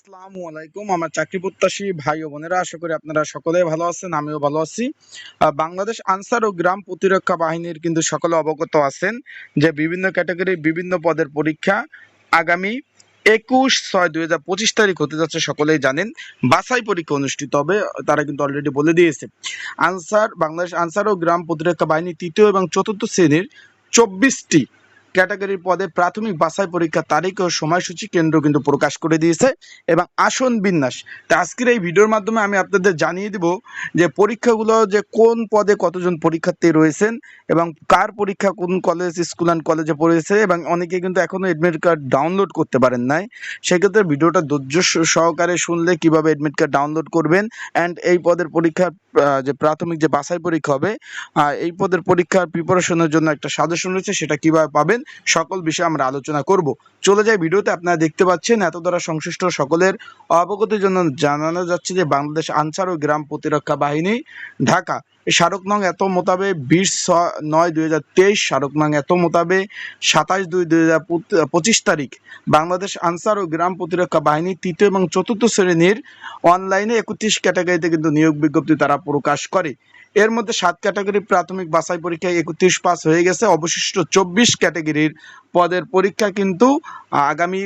আসসালামু আলাইকুম। আমার চাকরি প্রত্যাশী ভাই ও বোনেরা, আশা করি আপনারা সকলেই ভালো আছেন, আমিও ভালো আছি। বাংলাদেশ আনসার ও গ্রাম প্রতিরক্ষা বাহিনীর কিন্তু সকলে অবগত আছেন যে বিভিন্ন ক্যাটাগরি, বিভিন্ন পদের পরীক্ষা আগামী একুশ ছয় দুই হাজার পঁচিশ তারিখ হতে যাচ্ছে, সকলেই জানেন। বাছাই পরীক্ষা অনুষ্ঠিত হবে, তারা কিন্তু অলরেডি বলে দিয়েছে। আনসার, বাংলাদেশ আনসার ও গ্রাম প্রতিরক্ষা বাহিনী তৃতীয় এবং চতুর্থ শ্রেণির চব্বিশটি ক্যাটাগরির পদে প্রাথমিক বাছাই পরীক্ষার তারিখ ও সময়সূচি কেন্দ্র কিন্তু প্রকাশ করে দিয়েছে এবং আসন বিন্যাস। তা আজকের এই ভিডিওর মাধ্যমে আমি আপনাদের জানিয়ে দিব যে পরীক্ষাগুলো যে কোন পদে কতজন পরীক্ষার্থী রয়েছেন এবং কার পরীক্ষা কোন কলেজ, স্কুল অ্যান্ড কলেজে পড়েছে এবং অনেকে কিন্তু এখনও এডমিট কার্ড ডাউনলোড করতে পারেন নাই। সেক্ষেত্রে ভিডিওটা ধৈর্য সহকারে শুনলে কীভাবে এডমিট কার্ড ডাউনলোড করবেন অ্যান্ড এই পদের পরীক্ষার যে প্রাথমিক যে বাছাই পরীক্ষা হবে এই পদের পরীক্ষার প্রিপারেশনের জন্য একটা সাজেশন রয়েছে, সেটা কীভাবে পাবেন সকল বিষয়ে আমরা আলোচনা করব। চলে যাই ভিডিওতে, আপনারা দেখতে পাচ্ছেন এত দ্বারা সংশ্লিষ্ট সকলের অবগতির জন্য জানানো যাচ্ছে যে বাংলাদেশ আনসার ও গ্রাম প্রতিরক্ষা বাহিনী, ঢাকা। স্মারক নং এত মোতাবে বিশ নয় দুই হাজার তেইশ স্মারক নং এত মোতাবে সাতাশ দুই দুই হাজার পঁচিশ তারিখ বাংলাদেশ আনসার ও গ্রাম প্রতিরক্ষা বাহিনী তৃতীয় এবং চতুর্থ শ্রেণির অনলাইনে একত্রিশ ক্যাটাগরিতে কিন্তু নিয়োগ বিজ্ঞপ্তি তারা প্রকাশ করে। এর মধ্যে সাত ক্যাটাগরি প্রাথমিক বাছাই পরীক্ষায় একত্রিশ পাস হয়ে গেছে। অবশিষ্ট চব্বিশ ক্যাটাগরির পদের পরীক্ষা কিন্তু আগামী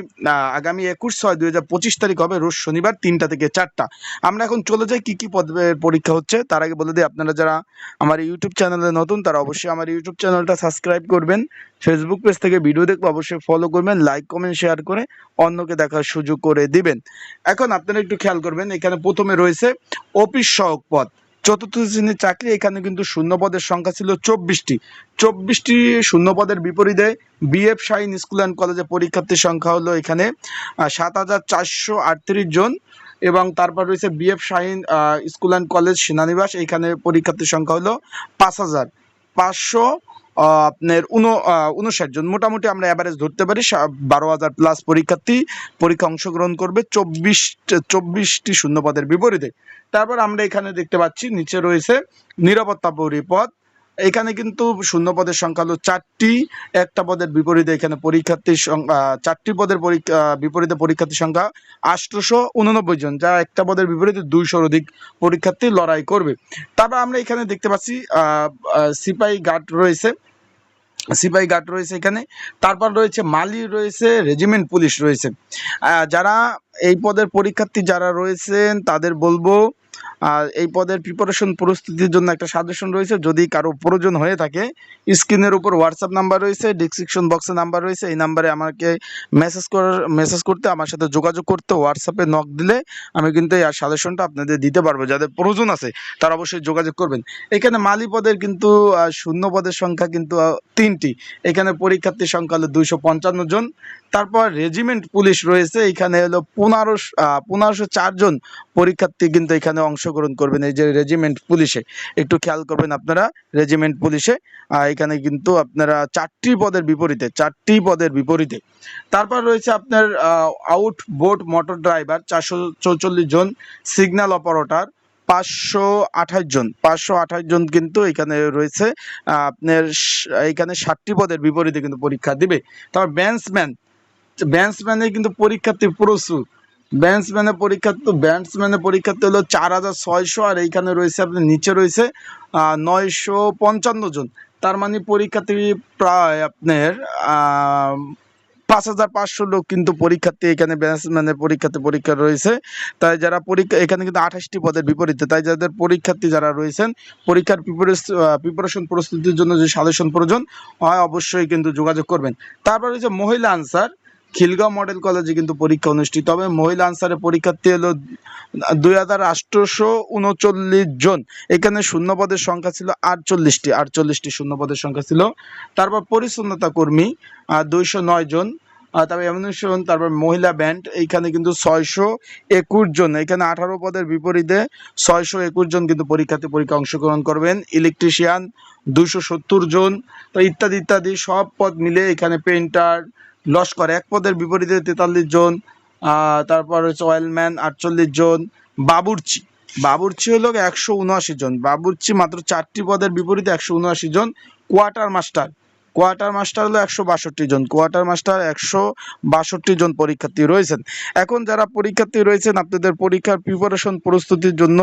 আগামী একুশ ছয় দুই হাজার পঁচিশ তারিখ হবে, রোজ শনিবার তিনটা থেকে চারটা। আমরা এখন চলে যাই কি কি পদের পরীক্ষা হচ্ছে। তার আগে বলে দিই, আপনারা যারা আমার ইউটিউব চ্যানেলে নতুন, তারা অবশ্যই আমার ইউটিউব চ্যানেলটা সাবস্ক্রাইব করবেন। ফেসবুক পেজ থেকে ভিডিও দেখলে অবশ্যই ফলো করবেন লাইক কমেন্ট শেয়ার করে অন্যকে দেখার সুযোগ করে দিবেন। এখন আপনারা একটু খেয়াল করবেন, এখানে প্রথমে রয়েছে অফিস সহক পদ। চতুর্থ শ্রেণির চাকরি, এখানে কিন্তু শূন্যপদের সংখ্যা ছিল চব্বিশটি। চব্বিশটি শূন্যপদের বিপরীতে বিএফ শাহিন স্কুল অ্যান্ড কলেজে পরীক্ষার্থীর সংখ্যা হলো এখানে সাত হাজার চারশো আটত্রিশ জন এবং তারপর রয়েছে BF Shaheen school and college সেনানিবাস, এখানে পরীক্ষার্থীর সংখ্যা হলো পাঁচ হাজার পাঁচশো আপনার উন উনষাট জন। মোটামুটি আমরা অ্যাভারেজ ধরতে পারি বারো হাজার প্লাস পরীক্ষার্থী, পরীক্ষা অংশগ্রহণ করবে চব্বিশ, চব্বিশটি শূন্যপদের বিপরীতে। তারপর আমরা এখানে দেখতে পাচ্ছি, নিচে রয়েছে নিরাপত্তা পরিপদ এখানে কিন্তু শূন্য পদের সংখ্যা হলো চারটি, একটা পদের বিপরীতে এখানে পরীক্ষার্থীর সংখ্যা চারটি পদের পরীক্ষা বিপরীতে পরীক্ষার্থীর সংখ্যা আটশোশো উননব্বই জন যা একটা পদের বিপরীতে দুইশোর অধিক পরীক্ষার্থী লড়াই করবে। তারপর আমরা এখানে দেখতে পাচ্ছি সিপাহি গার্ড রয়েছে। সিপাহি গার্ড রয়েছে এখানে। তারপর রয়েছে মালি, রয়েছে রেজিমেন্ট পুলিশ রয়েছে। যারা এই পদের পরীক্ষার্থী যারা রয়েছেন, তাদের বলব আর এই পদের প্রিপারেশন প্রস্তুতির জন্য একটা সাজেশন রয়েছে। যদি কারও প্রয়োজন হয়ে থাকে স্ক্রিনের উপর হোয়াটসঅ্যাপ নাম্বার রয়েছে ডিসক্রিপশন বক্সে নাম্বার রয়েছে। এই নাম্বারে আমাকে মেসেজ করার মেসেজ করতে, আমার সাথে যোগাযোগ করতে হোয়াটসঅ্যাপে নক দিলে আমি কিন্তু এই সাজেশনটা আপনাদের দিতে পারব। যাদের প্রয়োজন আছে, তারা অবশ্যই যোগাযোগ করবেন। এখানে মালি পদের কিন্তু শূন্য পদের সংখ্যা কিন্তু তিনটি। এখানে পরীক্ষার্থীর সংখ্যা হলো দুইশো পঞ্চান্ন জন। তারপর রেজিমেন্ট পুলিশ রয়েছে, এখানে হলো পনেরোশো পনেরোশো চারজন পরীক্ষার্থী কিন্তু এখানে অংশগ্রহণ করবেন এই যে রেজিমেন্ট পুলিশে। একটু খেয়াল করবেন আপনারা রেজিমেন্ট পুলিশে এখানে কিন্তু আপনারা চারটি পদের বিপরীতে, চারটি পদের বিপরীতে। তারপর রয়েছে আপনার আউট বোট মোটর ড্রাইভার চারশো চৌচল্লিশ জন সিগন্যাল অপারেটর পাঁচশো আঠাশ জন, পাঁচশো আঠাশ জন কিন্তু এখানে রয়েছে আপনার এখানে ষাটটি পদের বিপরীতে কিন্তু পরীক্ষা দিবে। তারপর ব্যান্সম্যান ব্যান্সম্যানে কিন্তু পরীক্ষার্থী প্রচুর। ব্যান্সম্যানের পরীক্ষার্থী ব্যান্সম্যানের পরীক্ষার্থী হলো চার হাজার ছয়শো আর এইখানে রয়েছে আপনার নিচে রয়েছে নয়শো পঞ্চান্ন জন। তার মানে পরীক্ষার্থী প্রায় আপনার পাঁচ হাজার পাঁচশো লোক কিন্তু পরীক্ষার্থী এখানে ব্যান্সম্যানের পরীক্ষার্থী পরীক্ষা রয়েছে। তাই যারা পরীক্ষা, এখানে কিন্তু আঠাশটি পদের বিপরীতে, তাই যাদের পরীক্ষার্থী যারা রয়েছেন, পরীক্ষার প্রিপারেশন প্রস্তুতির জন্য যে সাজেশন প্রয়োজন, হয় অবশ্যই কিন্তু যোগাযোগ করবেন। তারপর রয়েছে মহিলা আনসার খিলগাঁও মডেল কলেজে কিন্তু পরীক্ষা অনুষ্ঠিত হবে। মহিলা আনসারের পরীক্ষার্থী হলো দুই হাজার আটশোশো উনচল্লিশ জন। এখানে শূন্য পদের সংখ্যা ছিল আটচল্লিশটি। আটচল্লিশটি শূন্য পদের সংখ্যা ছিল। তারপর পরিচ্ছন্নতা কর্মী দুইশো নয় জন। তারপর এমনিশন তারপর মহিলা ব্যান্ড এইখানে কিন্তু ছয়শো একুশ জন। এখানে আঠারো পদের বিপরীতে ছয়শো একুশ জন কিন্তু পরীক্ষার্থী পরীক্ষা অংশগ্রহণ করবেন। ইলেকট্রিশিয়ান দুশো সত্তর জন। তো ইত্যাদি ইত্যাদি সব পদ মিলে এখানে পেন্টার লস্কর এক পদের বিপরীতে তেতাল্লিশ জন তারপর হচ্ছে অয়েলম্যান আটচল্লিশ জন, বাবুর্চি। বাবুর্চি হলো একশো উনআশি জন। বাবুর্চি মাত্র চারটি পদের বিপরীতে একশো উনআশি জন কোয়ার্টার মাস্টার কোয়ার্টার মাস্টার হলো একশো বাষট্টি জন, কোয়ার্টার মাস্টার একশো বাষট্টি জন পরীক্ষার্থী রয়েছেন। এখন যারা পরীক্ষার্থী রয়েছেন, আপনাদের পরীক্ষার প্রিপারেশন প্রস্তুতির জন্য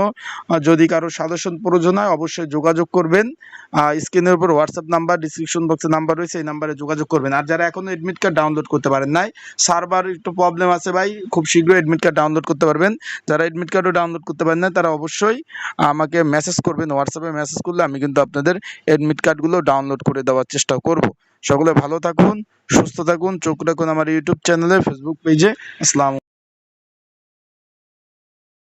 যদি কারও সাজেশন প্রয়োজন হয়, অবশ্যই যোগাযোগ করবেন। স্ক্রিনের উপর হোয়াটসঅ্যাপ নাম্বার ডিসক্রিপশন বক্সে নাম্বার রয়েছে, এই নাম্বারে যোগাযোগ করবেন। আর যারা এখনও এডমিট কার্ড ডাউনলোড করতে পারেন নাই সার্ভার একটু প্রবলেম আছে ভাই, খুব শীঘ্রই এডমিট কার্ড ডাউনলোড করতে পারবেন। যারা এডমিট কার্ডও ডাউনলোড করতে পারেন না তারা অবশ্যই আমাকে মেসেজ করবেন হোয়াটসঅ্যাপে মেসেজ করলে আমি কিন্তু আপনাদের এডমিট কার্ডগুলো ডাউনলোড করে দেওয়ার চেষ্টা করব। সকলে ভালো থাকুন সুস্থ থাকুন চোখ রাখুন আমার ইউটিউব চ্যানেলে ফেসবুক পেজে আসসালাম